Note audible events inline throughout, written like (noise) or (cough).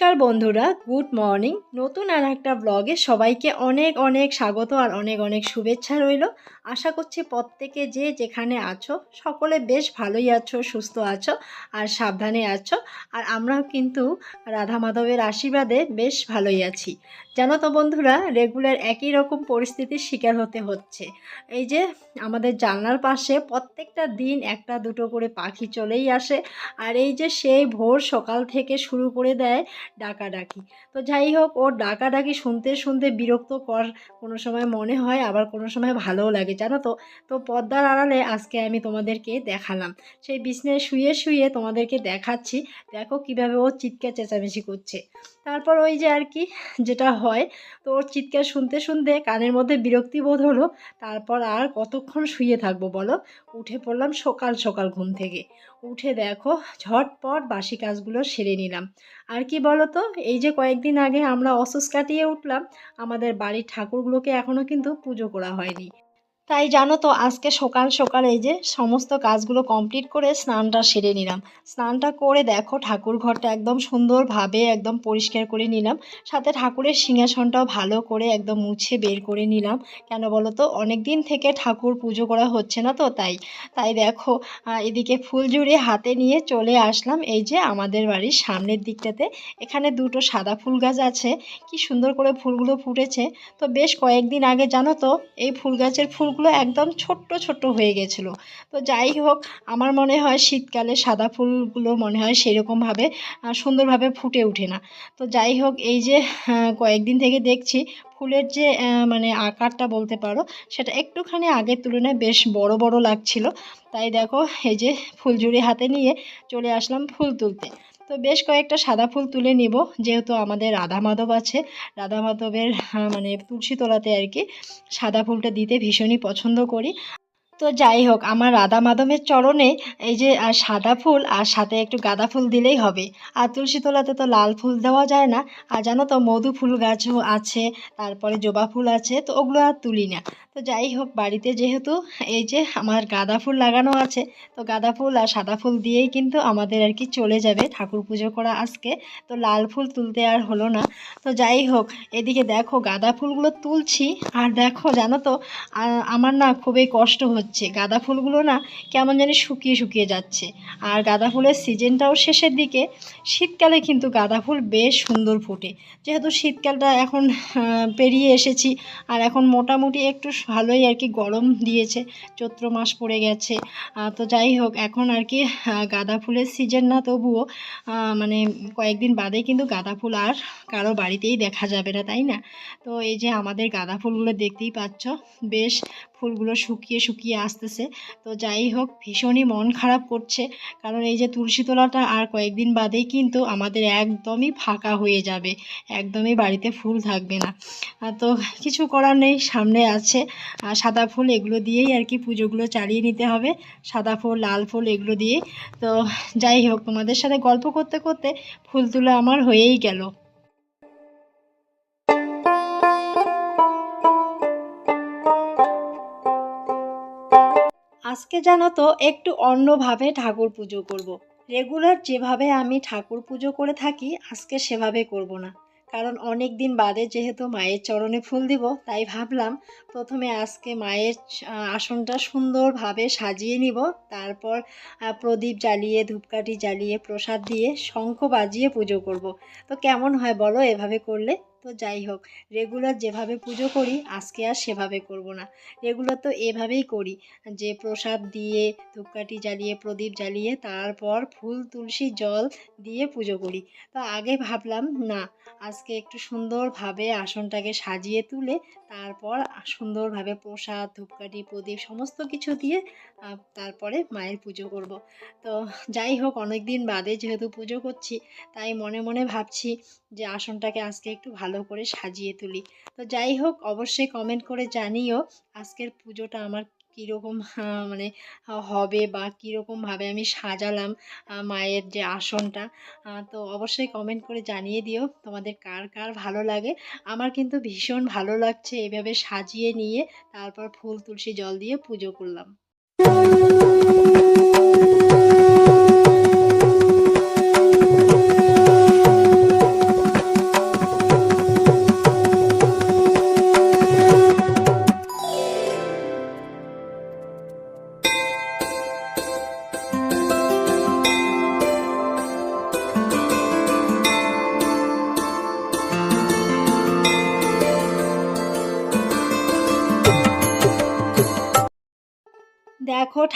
নমস্কার বন্ধুরা, good morning. নতুন আর একটা ব্লগে সবাইকে অনেক অনেক স্বাগত আর অনেক অনেক শুভেচ্ছা রইল। আশা করছি প্রত্যেকে যে যেখানে আছো, সকলে বেশ ভালোই আছো, সুস্থ আছো আর সাবধানে আছো। আর আমরাও কিন্তু রাধা মাধবের আশীর্বাদে বেশ ভালোই আছি। জানো তো বন্ধুরা রেগুলার একই রকম পরিস্থিতির শিকার হতে হচ্ছে। এই যে আমাদের জানলার পাশে প্রত্যেকটা দিন একটা দুটো করে পাখি চলেই আসে আর এই যে সেই ভোর সকাল থেকে শুরু করে দেয় ডাকাডাকি। তো যাই হোক, ওর ডাকাডাকি শুনতে শুনতে বিরক্ত কর কোনো সময় মনে হয়, আবার কোনো সময় ভালোও লাগে। জানো তো? তো পর্দার আড়ালে আজকে আমি তোমাদেরকে দেখালাম। সেই বিছনায় শুয়ে শুয়ে তোমাদেরকে দেখাচ্ছি। দেখো কীভাবে ও চিৎকার চেঁচামেচি করছে। তারপর ওই যে আর কি, যেটা হয়, তো ওর চিৎকার শুনতে শুনতে কানের মধ্যে বিরক্তি বোধ হলো। তারপর আর কতক্ষণ শুয়ে থাকব বলো? উঠে পড়লাম সকাল সকাল ঘুম থেকে। উঠে দেখো, ঝটপট বাসি কাজগুলো সেরে নিলাম। আর কি বলো তো? এই যে কয়েকদিন আগে আমরা অসুস কাটিয়ে উঠলাম, আমাদের বাড়ির ঠাকুরগুলোকে এখনও কিন্তু পুজো করা হয়নি। তাই জানো তো, আজকে সকাল সকাল এই যে সমস্ত কাজগুলো কমপ্লিট করে স্নানটা সেরে নিলাম। স্নানটা করে দেখো ঠাকুর ঘরটা একদম সুন্দরভাবে একদম পরিষ্কার করে নিলাম। সাথে ঠাকুরের সিংহাসনটাও ভালো করে একদম মুছে বের করে নিলাম। কেন বলো তো অনেক দিন থেকে ঠাকুর পুজো করা হচ্ছে না তো তাই। তাই দেখো এদিকে ফুল জুড়ে হাতে নিয়ে চলে আসলাম এই যে আমাদের বাড়ির সামনের দিকটাতে। এখানে দুটো সাদা ফুল গাছ আছে। কি সুন্দর করে ফুলগুলো ফুটেছে। তো বেশ কয়েকদিন আগে জানো তো, এই ফুল গাছের ফুলগুলো একদম ছোট্ট ছোট্ট হয়ে গেছিল। তো যাই হোক, আমার মনে হয় শীতকালে সাদা ফুলগুলো মনে হয় সেরকমভাবে সুন্দরভাবে ফুটে ওঠে না। তো যাই হোক, এই যে কয়েকদিন থেকে দেখছি ফুলের যে মানে আকারটা বলতে পারো, সেটা একটুখানি আগের তুলনায় বেশ বড় বড় লাগছিল। তাই দেখো, এই যে ফুলঝুরি হাতে নিয়ে চলে আসলাম ফুল তুলতে। তো বেশ কয়েকটা সাদা ফুল তুলে নিব, যেহেতু আমাদের রাধা মাধব আছে। রাধা মাধবের মানে তুলসী তোলাতে আর কি সাদা ফুলটা দিতে ভীষণই পছন্দ করি। তো যাই হোক, আমার রাধা মাধবের চরণে এই যে সাদা ফুল আর সাথে একটু গাঁদা ফুল দিলেই হবে। আর তুলসী তলাতে তো লাল ফুল দেওয়া যায় না। আর জানো তো, মধু ফুল গাছও আছে, তারপরে জবা ফুল আছে, তো ওগুলো আর তুলি না। তো যাই হোক, বাড়িতে যেহেতু এই যে আমার গাঁদা ফুল লাগানো আছে, তো গাঁদা ফুল আর সাদা ফুল দিয়েই কিন্তু আমাদের আর কি চলে যাবে ঠাকুর পুজো করা আজকে। তো লাল ফুল তুলতে আর হলো না। তো যাই হোক, এদিকে দেখো গাঁদা ফুলগুলো তুলছি। আর দেখো জানো তো আমার না খুবই কষ্ট হচ্ছে। গাঁদা ফুলগুলো না কেমন জানি শুকিয়ে শুকিয়ে যাচ্ছে। আর গাঁদা ফুলের সিজনটাও শেষের দিকে। শীতকালে কিন্তু গাঁদা ফুল বেশ সুন্দর ফোটে। যেহেতু শীতকালটা এখন পেরিয়ে এসেছি। আর এখন মোটামুটি একটু ভালোই আর কি গরম দিয়েছে, চৈত্র মাস পড়ে গেছে। তো যাই হোক, এখন আর কি গাঁদা ফুলের সিজন না তবুও মানে কয়েকদিন বাদে কিন্তু গাঁদা ফুল আর কারও বাড়িতেই দেখা যাবে না, তাই না? তো এই যে আমাদের গাঁদা ফুলগুলো দেখতেই পাচ্ছ, বেশ ফুলগুলো শুকিয়ে শুকিয়ে আসতেছে। তো যাই হোক, ভীষণই মন খারাপ করছে। কারণ এই যে তুলসী তোলাটা আর কয়েকদিন বাদেই কিন্তু আমাদের একদমই ফাঁকা হয়ে যাবে। একদমই বাড়িতে ফুল থাকবে না। তো কিছু করার নেই, সামনে আছে। সাদা ফুল এগুলো দিয়েই আর কি পুজোগুলো চালিয়ে নিতে হবে। সাদা ফুল, লাল ফুল এগুলো দিয়ে তো যাই হোক, তোমাদের সাথে গল্প করতে করতে ফুল তোলা আমার হয়েই গেল। আজকে জানো তো, একটু অন্যভাবে ঠাকুর পুজো করব। রেগুলার যেভাবে আমি ঠাকুর পুজো করে থাকি, আজকে সেভাবে করব না কারণ অনেক দিন বাদে যেহেতু মায়ের চরণে ফুল দিব, তাই ভাবলাম প্রথমে আজকে মায়ের আসনটা সুন্দরভাবে সাজিয়ে নিব তারপর প্রদীপ জ্বালিয়ে, ধূপকাঠি জ্বালিয়ে, প্রসাদ দিয়ে, শঙ্খ বাজিয়ে পুজো করব। তো কেমন হয় বলো, এভাবে করলে তো যাই হোক রেগুলার যেভাবে পুজো করি, আজকে আর সেভাবে করব না। রেগুলার তো এভাবেই করি, যে প্রসাদ দিয়ে, ধূপকাঠি জ্বালিয়ে, প্রদীপ জ্বালিয়ে, তারপর ফুল, তুলসী, জল দিয়ে পুজো করি। তো আগে ভাবলাম, না, আজকে একটু সুন্দরভাবে আসনটাকে সাজিয়ে তুলে তারপর সুন্দরভাবে প্রসাদ, ধূপকাঠি, প্রদীপ সমস্ত কিছু দিয়ে তারপরে মায়ের পুজো করব। তো যাই হোক অনেক দিন বাদে যেহেতু পুজো করছি, তাই মনে মনে ভাবছি যে আসনটাকে আজকে একটু ভালো করে সাজিয়ে তুলি। তো যাই হোক, অবশ্যই কমেন্ট করে জানিও আজকের পুজোটা আমার কীরকম মানে হবে বা কীরকমভাবে আমি সাজালাম মায়ের যে আসনটা তো অবশ্যই কমেন্ট করে জানিয়ে দিও তোমাদের কার কার ভালো লাগে। আমার কিন্তু ভীষণ ভালো লাগছে এভাবে সাজিয়ে নিয়ে তারপর ফুল, তুলসী জল দিয়ে পুজো করলাম।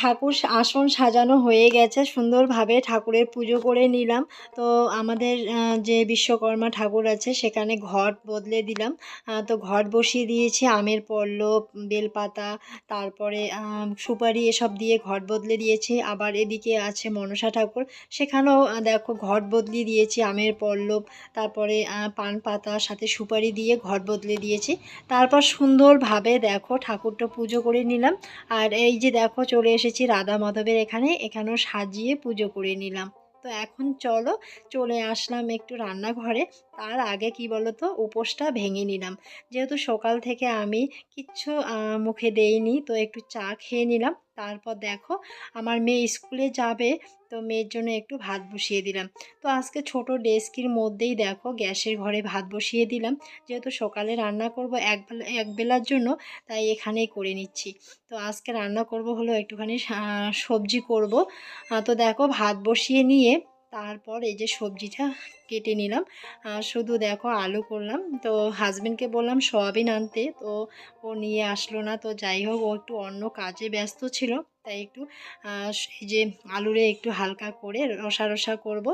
ঠাকুর আসন সাজানো হয়ে গেছে। সুন্দরভাবে ঠাকুরের পুজো করে নিলাম। তো আমাদের যে বিশ্বকর্মা ঠাকুর আছে, সেখানে ঘট বদলে দিলাম। তো ঘট বসিয়ে দিয়েছি। আমের পল্লব, বেলপাতা, তারপরে সুপারি এসব দিয়ে ঘট বদলে দিয়েছি। আবার এদিকে আছে মনসা ঠাকুর। সেখানেও দেখো ঘট বদলে দিয়েছি। আমের পল্লব, তারপরে পান পাতা, সাথে সুপারি দিয়ে ঘট বদলে দিয়েছি। তারপর সুন্দরভাবে দেখো ঠাকুরটা পুজো করে নিলাম। আর এই যে দেখো চলে এসেছি রাধা মাধবের এখানে, এখানেও সাজিয়ে পুজো করে নিলাম। তো এখন চলো, চলে আসলাম একটু রান্নাঘরে। তার আগে কি বলো তো উপোসটা ভেঙে নিলাম। যেহেতু সকাল থেকে আমি কিচ্ছু মুখে দেইনি, তো একটু চা খেয়ে নিলাম। তারপর দেখো, আমার মেয়ে স্কুলে যাবে, তো মেয়ের জন্য একটু ভাত বসিয়ে দিলাম। তো আজকে ছোট ডেস্কির মধ্যেই দেখো, গ্যাসের ঘরে ভাত বসিয়ে দিলাম। যেহেতু সকালে রান্না করব এক বেলা, এক বেলার জন্য, তাই এখানেই করে নিচ্ছি। তো আজকে রান্না করব হলো একটুখানি সবজি করব। তো দেখো, ভাত বসিয়ে নিয়ে তারপর এই যে সবজিটা কেটে নিলাম। শুধু দেখো আলু করলাম। তো হাজবেন্ডকে বললাম সয়াবিন আনতে। তো ও নিয়ে আসলো না। তো যাই হোক, ও একটু অন্য কাজে ব্যস্ত ছিল। তাই একটু এই যে আলুরে একটু হালকা করে রসা রসা করব।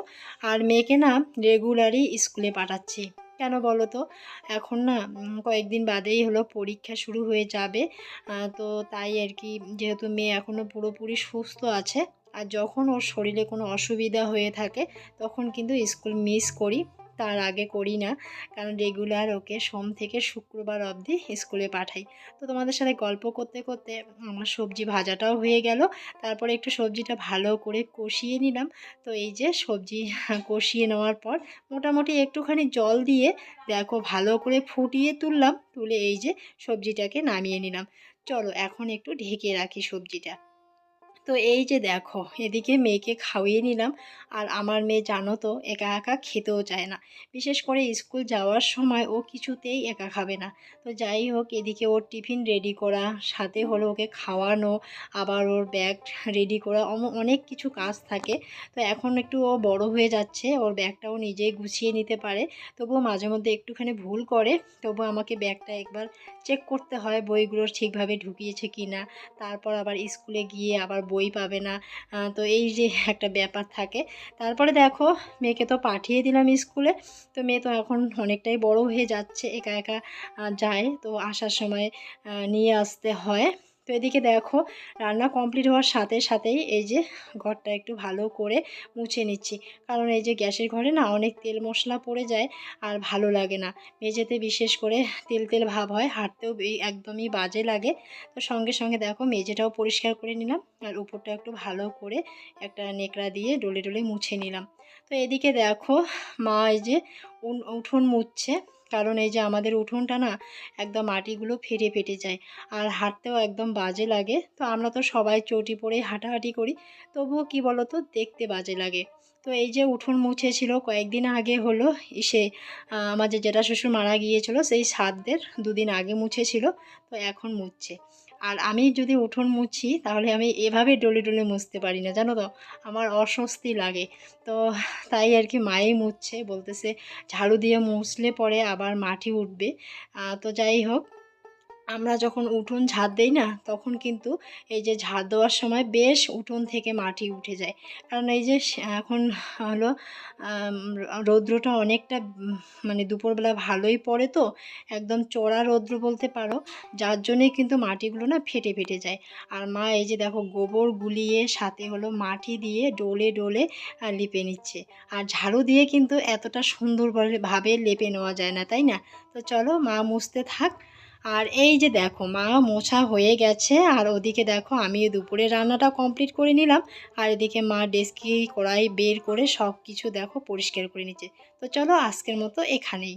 আর মেয়েকে না রেগুলারই স্কুলে পাঠাচ্ছি। কেন বলো তো? এখন না কয়েকদিন বাদেই হলো পরীক্ষা শুরু হয়ে যাবে। তো তাই আর কি, যেহেতু মেয়ে এখনও পুরোপুরি সুস্থ আছে আর যখন ওর শরীরে কোনো অসুবিধা হয়ে থাকে, তখন কিন্তু স্কুল মিস করি। তার আগে করি না, কারণ রেগুলার ওকে সোম থেকে শুক্রবার অবধি স্কুলে পাঠাই। তো তোমাদের সাথে গল্প করতে করতে আমার সবজি ভাজাটাও হয়ে গেল। তারপরে একটু সবজিটা ভালো করে কষিয়ে নিলাম। তো এই যে সবজি (laughs) কষিয়ে নেওয়ার পর মোটামুটি একটুখানি জল দিয়ে দেখো ভালো করে ফুটিয়ে তুললাম। তুলে এই যে সবজিটাকে নামিয়ে নিলাম। চলো এখন একটু ঢেকে রাখি সবজিটা। তো এই যে দেখো, এদিকে মেয়েকে খাওয়িয়ে নিলাম। আর আমার মেয়ে জানো তো, একা একা খেতেও চায় না। বিশেষ করে স্কুল যাওয়ার সময় ও কিছুতেই একা খাবে না। তো যাই হোক, এদিকে ওর টিফিন রেডি করা, সাথে হলো ওকে খাওয়ানো, আবার ওর ব্যাগ রেডি করা অনেক কিছু কাজ থাকে। তো এখন একটু ও বড় হয়ে যাচ্ছে, ওর ব্যাগটাও নিজেই গুছিয়ে নিতে পারে। তবুও মাঝে মধ্যে একটুখানি ভুল করে তবু আমাকে ব্যাগটা একবার চেক করতে হয়, বইগুলো ঠিকভাবে ঢুকিয়েছে কি না তারপর আবার স্কুলে গিয়ে আবার বই পাবে না। তো এই যে একটা ব্যাপার থাকে। তারপরে দেখো, মেয়েকে তো পাঠিয়ে দিলাম স্কুলে। তো মেয়ে তো এখন অনেকটাই বড় হয়ে যাচ্ছে, একা একা যায়। তো আসার সময় নিয়ে আসতে হয়। তো এদিকে দেখো, রান্না কমপ্লিট হওয়ার সাথে সাথেই এই যে ঘরটা একটু ভালো করে মুছে নিচ্ছি। কারণ এই যে গ্যাসের ঘরে না অনেক তেল মশলা পড়ে যায় আর ভালো লাগে না। মেঝেতে বিশেষ করে তেল তেল ভাব হয়, হাঁটতেও একদমই বাজে লাগে। তো সঙ্গে সঙ্গে দেখো মেঝেটাও পরিষ্কার করে নিলাম আর উপরটা একটু ভালো করে একটা নেকড়া দিয়ে ডলে ডলে মুছে নিলাম। তো এদিকে দেখো মা এই যে উঠোন মুছছে। কারণ এই যে আমাদের উঠোনটা না, একদম মাটিগুলো ফেটে ফেটে যায়। আর হাঁটতেও একদম বাজে লাগে। তো আমরা তো সবাই চটি পরেই হাঁটাহাঁটি করি। তবুও কি বলো তো দেখতে বাজে লাগে। তো এই যে উঠোন মুছেছিল কয়েকদিন আগে হলো সে আমাদের যেটা শ্বশুর মারা গিয়েছিল, সেই সাতদের দুদিন আগে মুছেছিল। তো এখন মুছছে। আর আমি যদি উঠোন মুছি, তাহলে আমি এভাবে ডলে ডলে মুছতে পারি না, জানো তো? আমার অস্বস্তি লাগে। তো তাই আর কি মায়ে মুছছে, বলতেছে ঝাড়ু দিয়ে মুছলে পরে আবার মাটি উঠবে। তো যাই হোক আমরা যখন উঠোন ঝাড় দেই না, তখন কিন্তু এই যে ঝাড় দেওয়ার সময় বেশ উঠোন থেকে মাটি উঠে যায়। কারণ এই যে এখন হলো রৌদ্রটা অনেকটা মানে দুপুরবেলা ভালোই পড়ে তো, একদম চড়া রৌদ্র বলতে পারো, যার জন্যই কিন্তু মাটিগুলো না ফেটে ফেটে যায়। আর মা এই যে দেখো, গোবর গুলিয়ে সাথে হলো মাটি দিয়ে ডোলে ডোলে লিপে নিচ্ছে। আর ঝাড়ু দিয়ে কিন্তু এতটা সুন্দর বলে- ভাবে লেপে নেওয়া যায় না, তাই না? তো চলো মা মুছতে থাক। আর এই যে দেখো, মা মোছা হয়ে গেছে, আর ওদিকে দেখো আমি দুপুরে রান্নাটা কমপ্লিট করে নিলাম, আর এদিকে মা ডেস্কি কড়াই বের করে সব কিছু দেখো পরিষ্কার করে নিচ্ছে। তো চলো আজকের মতো এখানেই।